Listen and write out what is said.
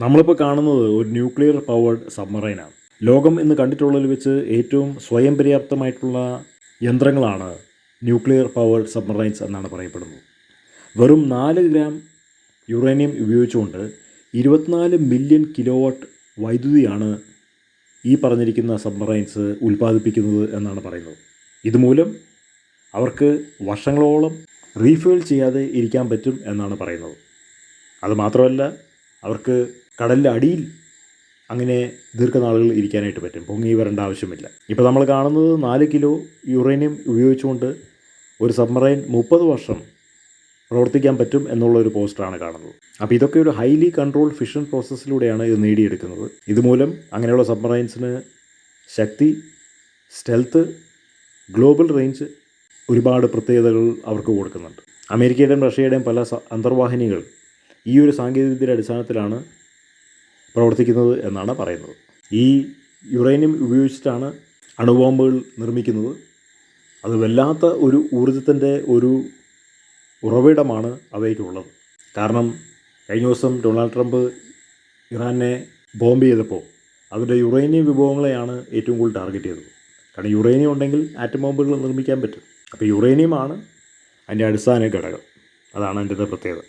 നമ്മളിപ്പോൾ കാണുന്നത് ഒരു ന്യൂക്ലിയർ പവേർഡ് സബ്മറൈനാണ്. ലോകം ഇന്ന് കണ്ടിട്ടുള്ളതിൽ വെച്ച് ഏറ്റവും സ്വയം പര്യാപ്തമായിട്ടുള്ള യന്ത്രങ്ങളാണ് ന്യൂക്ലിയർ പവേർഡ് സബ്മറൈൻസ് എന്നാണ് പറയപ്പെടുന്നത്. വെറും നാല് ഗ്രാം യുറേനിയം ഉപയോഗിച്ചുകൊണ്ട് ഇരുപത്തിനാല് മില്യൺ കിലോവാട്ട് വൈദ്യുതിയാണ് ഈ പറഞ്ഞിരിക്കുന്ന സബ്മറൈൻസ് ഉൽപ്പാദിപ്പിക്കുന്നത് എന്നാണ് പറയുന്നത്. ഇതുമൂലം അവർക്ക് വർഷങ്ങളോളം റീഫ്യൂൽ ചെയ്യാതെ ഇരിക്കാൻ പറ്റും എന്നാണ് പറയുന്നത്. അതുമാത്രമല്ല അവർക്ക് കടലിന്റെ അടിയിൽ അങ്ങനെ ദീർഘനാളുകൾ ഇരിക്കാനായിട്ട് പറ്റും. പൊങ്ങി വരേണ്ട ആവശ്യമില്ല. ഇപ്പോൾ നമ്മൾ കാണുന്നത് നാല് കിലോ യുറേനിയം ഉപയോഗിച്ചുകൊണ്ട് ഒരു സബ്മറൈൻ മുപ്പത് വർഷം പ്രവർത്തിക്കാൻ പറ്റും എന്നുള്ള ഒരു പോസ്റ്ററാണ് കാണുന്നത്. അപ്പോൾ ഇതൊക്കെ ഒരു ഹൈലി കൺട്രോൾഡ് ഫിഷൻ പ്രോസസ്സിലൂടെയാണ് ഇത് നേടിയെടുക്കുന്നത്. ഇതുമൂലം അങ്ങനെയുള്ള സബ്മറൈൻസിന് ശക്തി സ്റ്റെൽത്ത് ഗ്ലോബൽ റേഞ്ച് ഒരുപാട് പ്രത്യേകതകൾ അവർക്ക് കൊടുക്കുന്നുണ്ട്. അമേരിക്കയുടെയും റഷ്യയുടെയും പല അന്തർവാഹിനികൾ ഈ ഒരു സാങ്കേതികവിദ്യയുടെ അടിസ്ഥാനത്തിലാണ് പ്രവർത്തിക്കുന്നത് എന്നാണ് പറയുന്നത്. ഈ യുറേനിയം ഉപയോഗിച്ചിട്ടാണ് അണുബോംബുകൾ നിർമ്മിക്കുന്നത്. അത് വല്ലാത്ത ഒരു ഊർജത്തിന്റെ ഒരു ഉറവിടമാണ് അവയ്ക്കുള്ളത്. കാരണം കഴിഞ്ഞ ദിവസം ഡൊണാൾഡ് ട്രംപ് ഇറാനെ ബോംബ് ചെയ്തപ്പോൾ അതിന്റെ യുറേനിയം വിഭവങ്ങളെയാണ് ഏറ്റവും കൂടുതൽ ടാർഗറ്റ് ചെയ്തത്. കാരണം യുറേനിയം ഉണ്ടെങ്കിൽ ആറ്റം ബോംബുകൾ നിർമ്മിക്കാൻ പറ്റും. അപ്പോൾ യുറേനിയമാണ് അതിന്റെ അടിസ്ഥാന ഘടകം. അതാണ് അതിന്റെ പ്രത്യേകത.